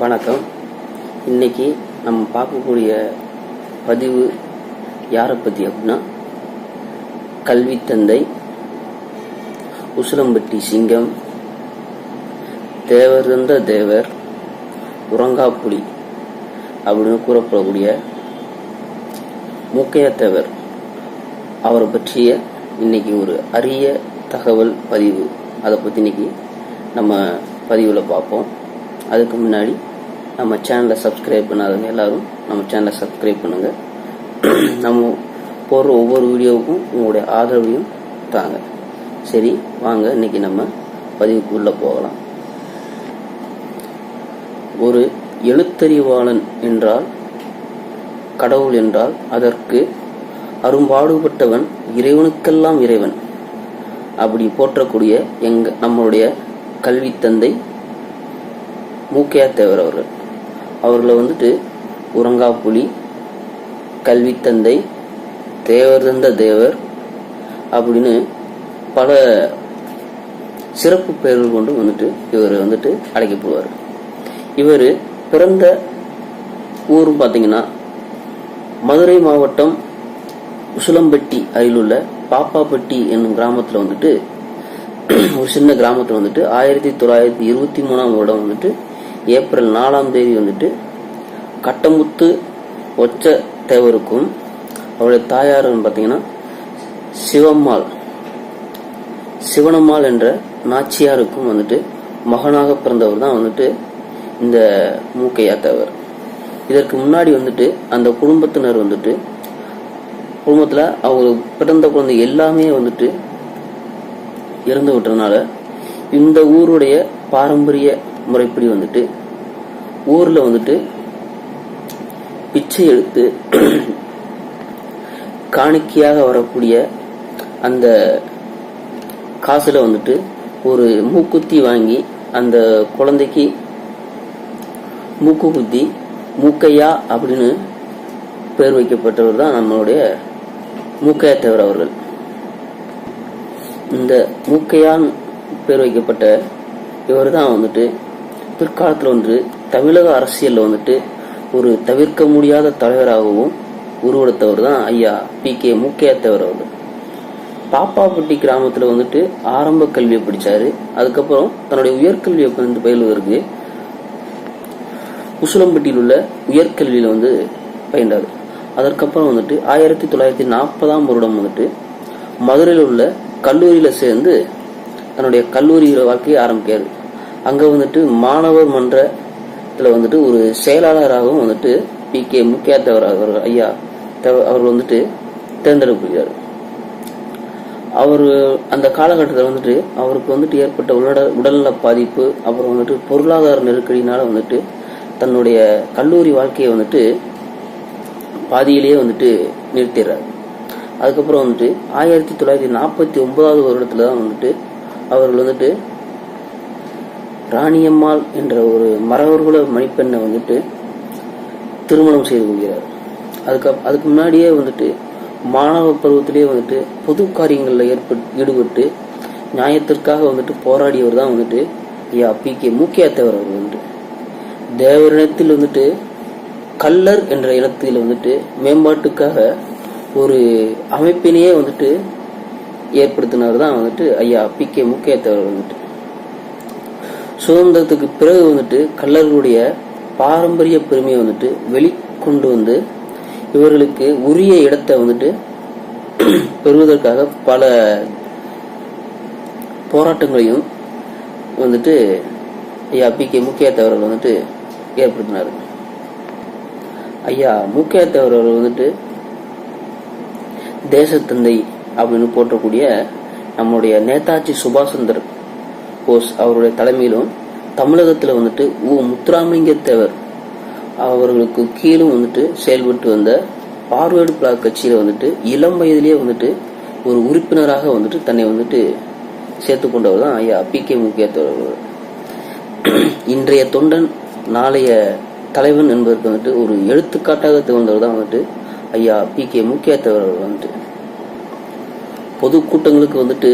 வணக்கம். இன்னைக்கு நம்ம பார்க்கக்கூடிய பதிவு யாரை பற்றி அப்படின்னா கல்வித்தந்தை உசிலம்பட்டி சிங்கம் தேவர்ந்த தேவர் உறங்காப்புலி அப்படின்னு கூறப்படக்கூடிய மூக்கையா தேவர். அவரை பற்றிய இன்னைக்கு ஒரு அரிய தகவல் பதிவு. அதை பற்றி இன்னைக்கு நம்ம பதிவில் பார்ப்போம். அதுக்கு முன்னாடி நம்ம சேனலை சப்ஸ்கிரைப் பண்ணாதவங்க எல்லாரும் நம்ம சேனலை சப்ஸ்கிரைப் பண்ணுங்க. நம்ம போடுற ஒவ்வொரு வீடியோவுக்கும் உங்களுடைய ஆதரவையும் தாங்க. சரி வாங்க இன்னைக்கு நம்ம பதிவுக்குள்ளே போகலாம். ஒரு எழுத்தறிவாளன் என்றால் கடவுள் என்றால் அதற்கு அரும்பாடுபட்டவன் இறைவனுக்கெல்லாம் இறைவன். அப்படி போற்றக்கூடிய எங்க நம்மளுடைய கல்வி தந்தை மூக்கையா தேவர் அவர்கள். அவர்களை வந்துட்டு உரங்காப்புலி கல்வி தந்தை தேவர் தந்த தேவர் அப்படின்னு பல சிறப்பு பெயர்கள் கொண்டு வந்துட்டு இவர் வந்துட்டு அழைக்கப்படுவார் இவர் பிறந்த ஊர் பார்த்தீங்கன்னா மதுரை மாவட்டம் உசிலம்பட்டி அருகிலுள்ள பாப்பாப்பட்டி என்னும் கிராமத்தில் வந்துட்டு ஒரு சின்ன கிராமத்தில் வந்துட்டு ஆயிரத்தி தொள்ளாயிரத்தி இருபத்தி மூணாம் வருடம் வந்துட்டு ஏப்ரல் நாலாம் தேதி வந்துட்டு கட்டமுத்து ஒச்ச தேவருக்கும் அவருடைய தாயாருன்னு பார்த்தீங்கன்னா சிவம்மாள் சிவனம்மாள் என்ற நாச்சியாருக்கும் வந்துட்டு மகனாக பிறந்தவர் தான் வந்துட்டு இந்த மூக்கையா தேவர். இதற்கு முன்னாடி வந்துட்டு அந்த குடும்பத்தினர் வந்துட்டு குடும்பத்தில் அவங்களுக்கு பிறந்த குழந்தை எல்லாமே வந்துட்டு இறந்து விட்டதுனால இந்த ஊருடைய பாரம்பரிய முறைப்படி வந்துட்டு ஊரில் வந்துட்டு பிச்சை எடுத்து காணிக்கையாக வரக்கூடிய அந்த காசுல வந்துட்டு ஒரு மூக்குத்தி வாங்கி அந்த குழந்தைக்கு மூக்கு குத்தி மூக்கையா அப்படின்னு பேர் வைக்கப்பட்டவர் தான் நம்மளுடைய மூக்கையா தேவர் அவர்கள். இந்த மூக்கையான் பேர் வைக்கப்பட்ட இவர் தான் வந்துட்டு பிற்காலத்தில் வந்து தமிழக அரசியலில் வந்துட்டு ஒரு தவிர்க்க முடியாத தலைவராகவும் உருவெடுத்தவர் தான் ஐயா பி கே முக்கியத்தவர் தேவர் பாப்பாப்பட்டி கிராமத்தில் வந்துட்டு ஆரம்ப கல்வியை படித்தாரு அதுக்கப்புறம் தன்னுடைய உயர்கல்வியை வந்து பயிலுவதற்கு உசுலம்பட்டியில் உள்ள உயர்கல்வியில் வந்து பயின்றார். அதற்கப்புறம் வந்துட்டு ஆயிரத்தி தொள்ளாயிரத்தி நாற்பதாம் வருடம் வந்துட்டு மதுரையில் உள்ள கல்லூரியில் சேர்ந்து தன்னுடைய கல்லூரி வாழ்க்கையை ஆரம்பிக்கிறார். அங்கே வந்துட்டு மாணவர் மன்றத்தில் வந்துட்டு ஒரு செயலாளராகவும் வந்துட்டு பி கே முக்கியா தேவர் அவர் ஐயா அவர் வந்துட்டு தேர்ந்தெடுக்கப்படுகிறார். அவர் அந்த காலகட்டத்தில் வந்துட்டு அவருக்கு வந்துட்டு ஏற்பட்ட உடல உடல்நல பாதிப்பு அப்புறம் வந்துட்டு பொருளாதார நெருக்கடினால வந்துட்டு தன்னுடைய கல்லூரி வாழ்க்கையை வந்துட்டு பாதியிலேயே வந்துட்டு நிறுத்திடுறாரு. அதுக்கப்புறம் வந்துட்டு ஆயிரத்தி தொள்ளாயிரத்தி நாற்பத்தி ஒன்பதாவது வருடத்துல தான் வந்துட்டு அவர்கள் வந்துட்டு ராணியம்மாள் என்ற ஒரு மரவர்குல மணிப்பெண்ணை வந்துட்டு திருமணம் செய்து கொள்கிறார். அதுக்கு அதுக்கு முன்னாடியே வந்துட்டு மாணவ பருவத்திலேயே வந்துட்டு பொது காரியங்களில் ஏற்பட்டு ஈடுபட்டு நியாயத்திற்காக வந்துட்டு போராடியவர் தான் வந்துட்டு ஐயா பி கே மூக்கியா தேவர் அவர் வந்துட்டு. தேவரினத்தில் வந்துட்டு கல்லர் என்ற இடத்தில் வந்துட்டு மேம்பாட்டுக்காக ஒரு அமைப்பினையே வந்துட்டு ஏற்படுத்தினவர் தான் வந்துட்டு ஐயா பி கே முக்கியத்தவர் வந்துட்டு. சுதந்திரத்துக்கு பிறகு வந்துட்டு கள்ளர்களுடைய பாரம்பரிய பெருமையை வந்துட்டு வெளிக்கொண்டு வந்து இவர்களுக்கு உரிய இடத்தை வந்துட்டு பெறுவதற்காக பல போராட்டங்களையும் வந்துட்டு ஐயா பி கே முக்கியத்தவர்கள் வந்துட்டு ஏற்படுத்தினார். ஐயா முக்கியத்தவர்கள் வந்துட்டு தேசத்தந்தை அப்படின்னு போற்றக்கூடிய நம்முடைய நேதாஜி சுபாஷ் சந்திர போஸ் அவருடைய தலைமையிலும் தமிழகத்தில் வந்துட்டு உ. முத்துராமலிங்க தேவர் அவர்களுக்கு கீழும் வந்துட்டு செயல்பட்டு வந்த பார்வேர்டு பிளாக் கட்சியில் வந்துட்டு இளம் வயதிலேயே வந்துட்டு ஒரு உறுப்பினராக வந்துட்டு தன்னை வந்துட்டு சேர்த்து கொண்டவர் தான் ஐயா பி. கே. முக்கியத்தவர் இன்றைய தொண்டன் நாளைய தலைவன் என்பதற்கு வந்துட்டு ஒரு எடுத்துக்காட்டாக திகழ்ந்தவர் தான் வந்துட்டு ஐயா பி. கே. முக்கியத்தவர் வந்துட்டு. பொதுக்கூட்டங்களுக்கு வந்துட்டு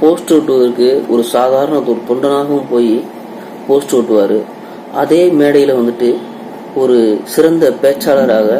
போஸ்ட் ஓட்டுவதற்கு ஒரு சாதாரண ஒரு தொண்டனாகவும் போய் போஸ்ட் ஓட்டுவார். அதே மேடையில் வந்துட்டு ஒரு சிறந்த பேச்சாளராக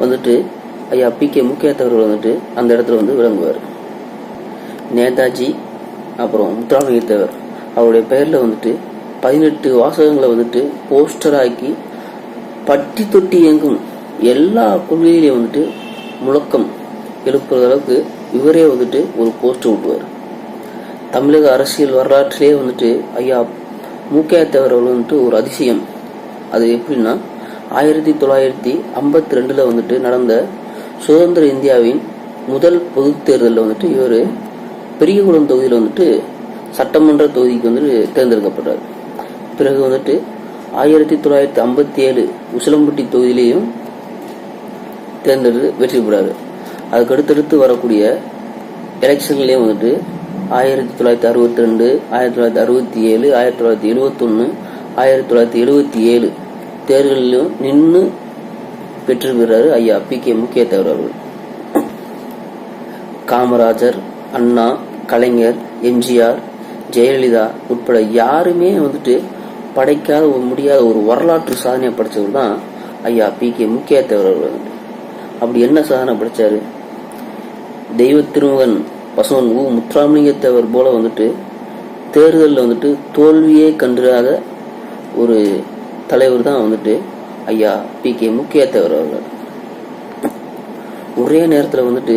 வந்துட்டு ஐயா பி கே முக்கியத்தவர்கள் வந்துட்டு அந்த இடத்துல வந்து விளங்குவார். நேதாஜி அப்புறம் முத்துராமலிங்கத்தேவர் அவருடைய பெயரில் வந்துட்டு பதினெட்டு வாசகங்களை வந்துட்டு போஸ்டராக்கி பட்டி தொட்டி எங்கும் எல்லா கொள்கையிலையும் வந்துட்டு முழக்கம் எழுப்புற அளவுக்கு இவரே வந்துட்டு ஒரு போஸ்டர் விட்டுவார் தமிழக அரசியல் வரலாற்றிலே வந்துட்டு ஐயா மூக்கையாத்தவர் அவர்கள் வந்துட்டு ஒரு அதிசயம். அது எப்படின்னா ஆயிரத்தி தொள்ளாயிரத்தி ஐம்பத்தி ரெண்டில் வந்துட்டு நடந்த சுதந்திர இந்தியாவின் முதல் பொதுத் தேர்தலில் வந்துட்டு இவர் பெரியகுளம் தொகுதியில் வந்துட்டு சட்டமன்ற தொகுதிக்கு வந்துட்டு தேர்ந்தெடுக்கப்பட்டார். பிறகு வந்துட்டு ஆயிரத்தி தொள்ளாயிரத்தி ஐம்பத்தி ஏழு உசிலம்பட்டி தொகுதியிலையும் தேர்ந்தெடுத்து வெற்றி பெறாரு அதுக்கடுத்தடுத்து வரக்கூடிய எலெக்ஷன்லேயும் வந்துட்டு ஆயிரத்தி தொள்ளாயிரத்தி அறுபத்தி ரெண்டு ஆயிரத்தி தொள்ளாயிரத்தி அறுபத்தி ஏழு ஆயிரத்தி தொள்ளாயிரத்தி எழுபத்தொன்று ஆயிரத்தி தொள்ளாயிரத்தி எழுபத்தி ஏழு தேர்தலிலும் நின்று பெற்று ஐயா பி கே முக்கியத்தவர் அவர்கள். காமராஜர் அண்ணா கலைஞர் எம்ஜிஆர் ஜெயலலிதா உட்பட யாருமே வந்துட்டு படைக்காத ஒரு முடியாத ஒரு வரலாற்று சாதனையை படைச்சவர் தான் ஐயா பி கே முக்கியத்தவர் அவர்கள். அப்படி என்ன சாதனை படைச்சாரு? தெய்வ திருமகன் பசுவன் உ முத்துராமலிங்கத்தேவர் போல வந்துட்டு தேர்தலில் வந்துட்டு தோல்வியே கன்றாத ஒரு தலைவர் தான் வந்துட்டு ஐயா பி கே முக்கியத்தேவர் அவர்கள். ஒரே நேரத்தில் வந்துட்டு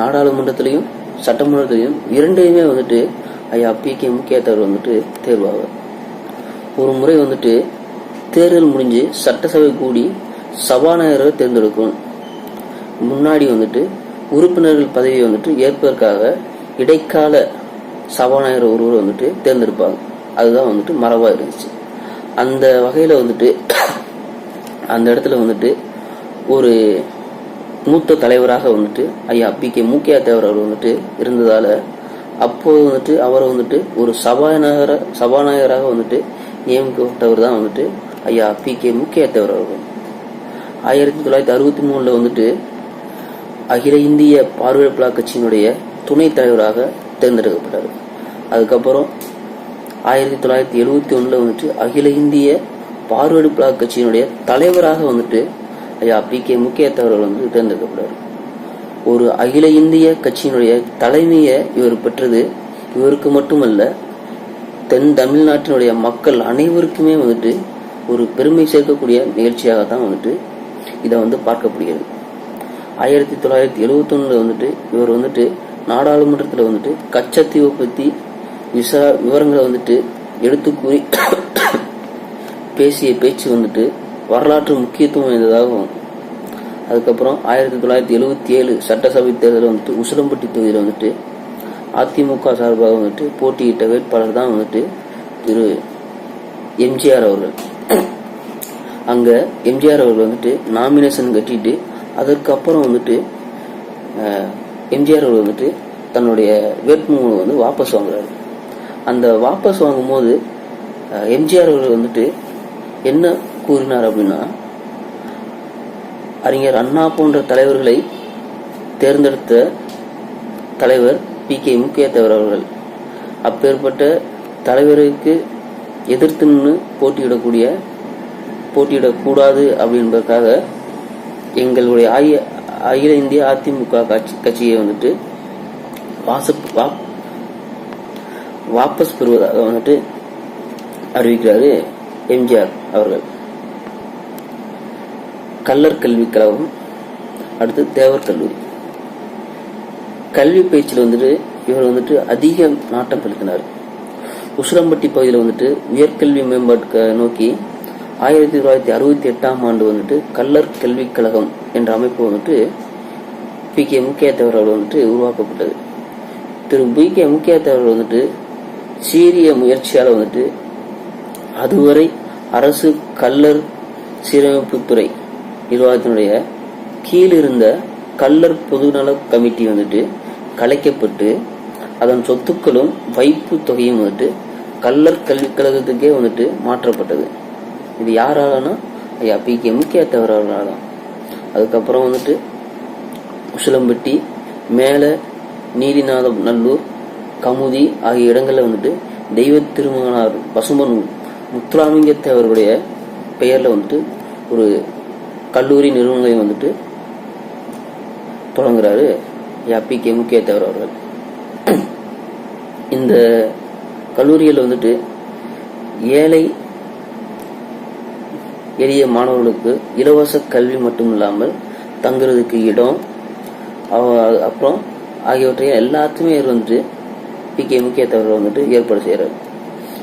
நாடாளுமன்றத்திலையும் சட்டமன்றத்திலையும் இரண்டையுமே வந்துட்டு ஐயா பி கே முக்கியத்தேவர் வந்துட்டு தேர்வாவார். ஒரு முறை வந்துட்டு தேர்தல் முடிஞ்சு சட்டசபை கூடி சபாநாயகரை தேர்ந்தெடுக்கணும். முன்னாடி வந்துட்டு உறுப்பினர்கள் பதவியை வந்துட்டு ஏற்பதற்காக இடைக்கால சபாநாயகர் ஒருவர் வந்துட்டு தேர்ந்தெடுப்பாங்க. அதுதான் வந்துட்டு மரபாக இருந்துச்சு. அந்த வகையில் வந்துட்டு அந்த இடத்துல வந்துட்டு ஒரு மூத்த தலைவராக வந்துட்டு ஐயா பி கே மூக்கியா தேவர் அவர் வந்துட்டு இருந்ததால் அப்போது வந்துட்டு அவரை வந்துட்டு ஒரு சபாநாயகர சபாநாயகராக வந்துட்டு நியமிக்கப்பட்டவர் தான் வந்துட்டு ஐயா பி கே முக்கிய தேவர் அவர்கள். ஆயிரத்தி தொள்ளாயிரத்தி அறுபத்தி மூணில் வந்துட்டு அகில இந்திய பார்வையாளர் கட்சியினுடைய துணைத் தலைவராக தேர்ந்தெடுக்கப்பட்டார். அதுக்கப்புறம் ஆயிரத்தி தொள்ளாயிரத்தி எழுபத்தி ஒன்றில் வந்துட்டு அகில இந்திய பார்வையாளர் கட்சியினுடைய தலைவராக வந்துட்டு ஐயா பி கே முக்கியத்தவர் வந்து தேர்ந்தெடுக்கப்பட்டார். ஒரு அகில இந்திய கட்சியினுடைய தலைமையை இவர் பெற்றது இவருக்கு மட்டுமல்ல தென் தமிழ்நாட்டினுடைய மக்கள் அனைவருக்குமே வந்துட்டு ஒரு பெருமை சேர்க்கக்கூடிய நிகழ்ச்சியாக தான் வந்துட்டு இதை வந்து பார்க்கப்படுகிறது. ஆயிரத்தி தொள்ளாயிரத்தி எழுவத்தொன்னுல வந்துட்டு இவர் வந்துட்டு நாடாளுமன்றத்தில் வந்துட்டு கச்சத்தீவை பற்றி விசா விவரங்களை வந்துட்டு எடுத்து கூறி பேசிய பேச்சு வந்துட்டு வரலாற்று முக்கியத்துவம் வாய்ந்ததாகும் அதுக்கப்புறம் ஆயிரத்தி தொள்ளாயிரத்தி எழுபத்தி ஏழு சட்டசபை தேர்தலில் வந்துட்டு உசிலம்பட்டி தொகுதியில் வந்துட்டு அதிமுக சார்பாக வந்துட்டு போட்டியிட்ட வேட்பாளர் தான் வந்துட்டு திரு எம்ஜிஆர் அவர்கள். அங்கே எம்ஜிஆர் அவர்கள் வந்துட்டு நாமினேஷன் கட்டிட்டு அதற்கப்புறம் வந்துட்டு எம்ஜிஆர் அவர் வந்துட்டு தன்னுடைய வேட்புமனு வந்து வாபஸ் வாங்குறாரு. அந்த வாபஸ் வாங்கும்போது எம்ஜிஆர் அவர்கள் வந்துட்டு என்ன கூறினார் அப்படின்னா அறிஞர் அண்ணா போன்ற தலைவர்களை தேர்ந்தெடுத்த தலைவர் பி. கே. முக்கியத்தவர் அவர்கள். அப்பேற்பட்ட தலைவருக்கு எதிர்த்து நின்று போட்டியிடக்கூடிய போட்டியிடக்கூடாது அப்படின்றதுக்காக எங்களுடைய ஆய அகில இந்திய அதிமுக கட்சி கட்சியை வந்துட்டு வாச வா- வாபஸ் பெறுவதாக வந்துட்டு அறிவிக்கிறாரு எம்ஜிஆர் அவர்கள். கல்லர் கல்வி கழகம் அடுத்து தேவர் கல்லூரி. கல்வி பயிற்சியில் வந்துட்டு இவர் வந்துட்டு அதிக நாட்டம் செலுத்தினார் உசிலம்பட்டி பகுதியில் வந்துட்டு உயர்கல்வி மேம்பாட்டு நோக்கி ஆயிரத்தி தொள்ளாயிரத்தி அறுபத்தி எட்டாம் ஆண்டு வந்துட்டு கல்லர் கல்விக் கழகம் என்ற அமைப்பு வந்துட்டு பி கே முக்கியத்தவர் அவர்கள் வந்துட்டு உருவாக்கப்பட்டது. திரு பி கே முக்கியத்தவர் வந்துட்டு சீரிய முயற்சியால் வந்துட்டு அதுவரை அரசு கல்லர் சீரமைப்புத்துறை நிர்வாகத்தினுடைய கீழ் இருந்த கல்லர் பொதுநல கமிட்டி வந்துட்டு கலைக்கப்பட்டு அதன் சொத்துக்களும் வைப்பு தொகையும் வந்துட்டு கல்லர் கல்விக் கழகத்துக்கே வந்துட்டு மாற்றப்பட்டது. இது யாராலனா? ஐயா பி கே முக்கியத்தவர் அவர்களால் தான் அதுக்கப்புறம் வந்துட்டு உசிலம்பட்டி மேலே நீதிநாதம் நல்லூர் கமுதி ஆகிய இடங்களில் வந்துட்டு தெய்வ திருமகனார் பசும்பன் முத்துராமலிங்க தேவருடைய பெயரில் வந்துட்டு ஒரு கல்லூரி நிறுவனங்களை வந்துட்டு தொடங்குறாரு. யாப்பி கே முக்கிய தேவர் அவர்கள் இந்த கல்லூரியில் வந்துட்டு ஏழை எளிய மாணவர்களுக்கு இலவச கல்வி மட்டும் இல்லாமல் தங்குறதுக்கு இடம் அப்புறம் ஆகியவற்றை எல்லாத்தையுமே வந்துட்டு பி கே முக்கியத்தவர் வந்துட்டு ஏற்பாடு செய்கிறார்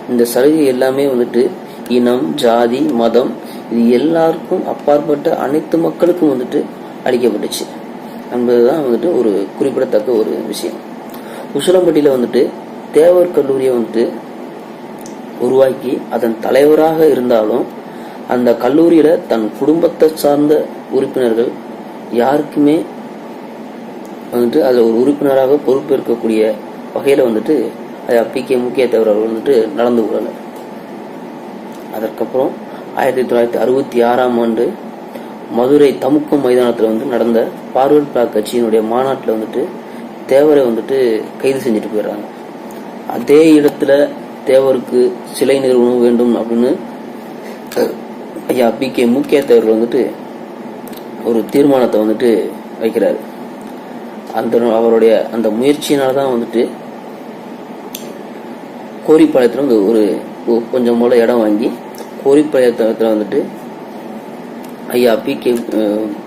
இந்த சலுகை எல்லாமே வந்துட்டு இனம் ஜாதி மதம் இது எல்லாருக்கும் அப்பாற்பட்ட அனைத்து மக்களுக்கும் வந்துட்டு அளிக்கப்பட்டுச்சு. என்பதுதான் வந்துட்டு ஒரு குறிப்பிடத்தக்க ஒரு விஷயம். உசிலம்பட்டியில் வந்துட்டு தேவர் கல்லூரியை வந்துட்டு உருவாக்கி அதன் தலைவராக இருந்தாலும் அந்த கல்லூரியில் தன் குடும்பத்தை சார்ந்த உறுப்பினர்கள் யாருக்குமே வந்துட்டு அதில் ஒரு உறுப்பினராக பொறுப்பேற்கக்கூடிய வகையில் வந்துட்டு பி கே முக்கிய அவர்கள் வந்துட்டு நடந்து கொள்ளனர் அதற்கப்புறம் ஆயிரத்தி தொள்ளாயிரத்தி அறுபத்தி ஆறாம் ஆண்டு மதுரை தமுக்கம் மைதானத்தில் வந்து நடந்த பார்வர்ட் பிளாக் கட்சியினுடைய மாநாட்டில் வந்துட்டு தேவரை வந்துட்டு கைது செஞ்சுட்டு போயிடுறாங்க. அதே இடத்துல தேவருக்கு சிலை நிறுவனம் வேண்டும் அப்படின்னு ஐயா பி கே முக்கிய வந்துட்டு ஒரு தீர்மானத்தை வந்துட்டு வைக்கிறார். அந்த அவருடைய அந்த முயற்சியினால தான் வந்துட்டு கோரிப்பாளையத்தில் வந்து ஒரு கொஞ்சம் போல இடம் வாங்கி கோரிப்பாளையத்தில் வந்துட்டு ஐயா பி கே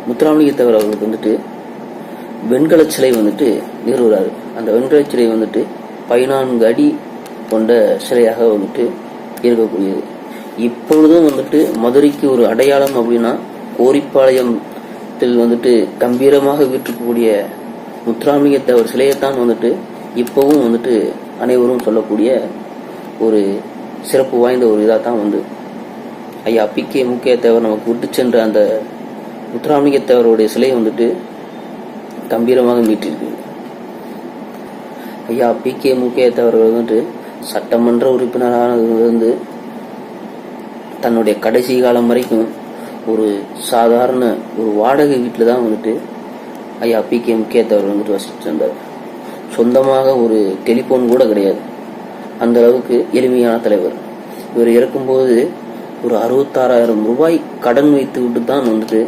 முத்துராமலிங்க அவர்களுக்கு வந்துட்டு வெண்கல சிலை வந்துட்டு நிறுவுறாரு. அந்த வெண்கல சிலை வந்துட்டு பதினான்கு அடி கொண்ட சிலையாக வந்துட்டு இருக்கக்கூடியது. இப்பொழுதும் வந்துட்டு மதுரைக்கு ஒரு அடையாளம் அப்படின்னா கோரிப்பாளையத்தில் வந்துட்டு கம்பீரமாக வீட்டிருக்கக்கூடிய முத்துராமலிங்க தேவர் சிலையைத்தான் வந்துட்டு இப்பவும் வந்துட்டு அனைவரும் சொல்லக்கூடிய ஒரு சிறப்பு வாய்ந்த ஒரு இதாக தான் வந்து ஐயா பிகே முக்கிய தேவர் நமக்கு விட்டு சென்ற அந்த முத்துராமலிங்க தேவருடைய சிலை வந்துட்டு கம்பீரமாக மீட்டிருக்கு ஐயா பிகே முக்கிய தேவர்கள் வந்துட்டு சட்டமன்ற உறுப்பினரானது தன்னுடைய கடைசி காலம் வரைக்கும் ஒரு சாதாரண ஒரு வாடகை வீட்டில் தான் வந்துட்டு ஐயா பி கே முக்கியத்தவர் வந்துட்டு வசித்து வந்தார் சொந்தமாக ஒரு டெலிஃபோன் கூட கிடையாது. அந்த அளவுக்கு எளிமையான தலைவர். இவர் இறக்கும்போது ஒரு அறுபத்தாறாயிரம் ரூபாய் கடன் வைத்து விட்டு தான் வந்துட்டு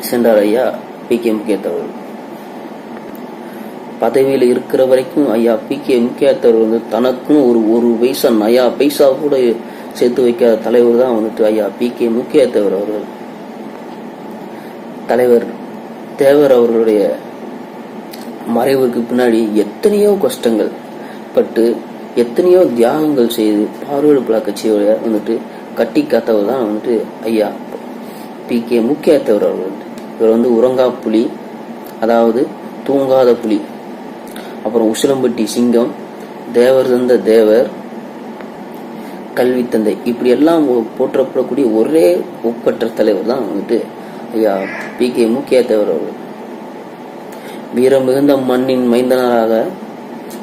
சென்றார் ஐயா பி கே முக்கியத்தவர் பதவியில் இருக்கிற வரைக்கும் ஐயா பி கே முக்கியத்தவர் வந்து தனக்கும் ஒரு ஒரு பைசா நயா பைசா கூட சேர்த்து வைக்காத தலைவர் தான் வந்துட்டு ஐயா பி கே முக்கியத்தவர் அவர்கள். தலைவர் தேவர் அவர்களுடைய மறைவுக்கு பின்னாடி எத்தனையோ கஷ்டங்கள் பட்டு எத்தனையோ தியாகங்கள் செய்து பார்வையீடு பிளா கட்சியோட வந்துட்டு கட்டி காத்தவர் தான் வந்துட்டு ஐயா பி கே முக்கியத்தவர் அவர்கள். இவர் வந்து உறங்கா புலி அதாவது தூங்காத புலி அப்புறம் உசிலம்பட்டி சிங்கம் தேவர் தந்த தேவர் கல்வி தந்தை. இப்படி எல்லாம் போற்றப்படக்கூடிய ஒரே ஒப்பற்ற தலைவர் தான் வந்துட்டு ஐயா பி. கே. முக்கிய தேவர் அவர்கள். வீரம் மிகுந்த மண்ணின் மைந்தனராக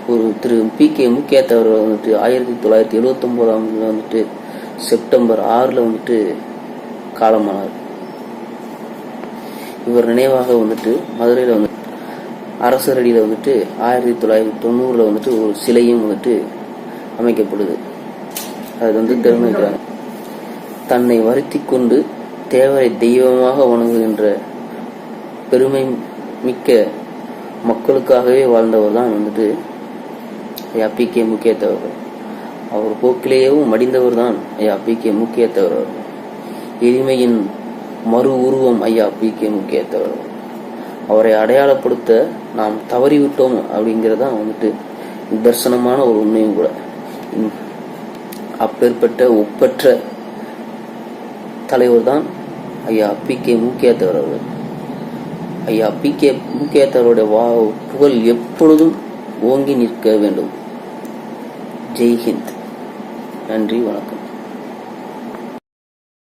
ஒரு திரு. பி. கே. முக்கிய தேவர் வந்துட்டு ஆயிரத்தி தொள்ளாயிரத்தி எழுவத்தி ஒன்பதாம் வந்துட்டு செப்டம்பர் ஆறில் வந்துட்டு காலமானார். இவர் நினைவாக வந்துட்டு மதுரையில் வந்து அரசரடியில் வந்துட்டு ஆயிரத்தி தொள்ளாயிரத்தி தொண்ணூறில் வந்துட்டு ஒரு சிலையும் வந்துட்டு அமைக்கப்படுது. அது வந்து தெரிவிக்கிறாங்க தன்னை வருத்தி கொண்டு தேவரை தெய்வமாக வணங்குகின்ற பெருமை மிக்க மக்களுக்காகவே வாழ்ந்தவர் தான் வந்துட்டு ஐயா பி கே முக்கியத்தவர் அவர். போக்கிலேயேவும் மடிந்தவர் தான் ஐயா பி கே முக்கியத்தவர் அவர்கள். எளிமையின் மறு உருவம் ஐயா பி கே முக்கியத்தவர் அவரை அடையாளப்படுத்த நாம் தவறிவிட்டோம் அப்படிங்கிறதான் வந்துட்டு நிதர்சனமான ஒரு உண்மையும் கூட. அப்பேற்பட்ட ஒப்பற்ற தலைவர் தான் ஐயா பி கே முக்கியத்தவர் அவர்கள். ஐயா பி கே முக்கியத்தவருடைய வா புகழ் எப்பொழுதும் ஓங்கி நிற்க வேண்டும். ஜெய்ஹிந்த் நன்றி வணக்கம்.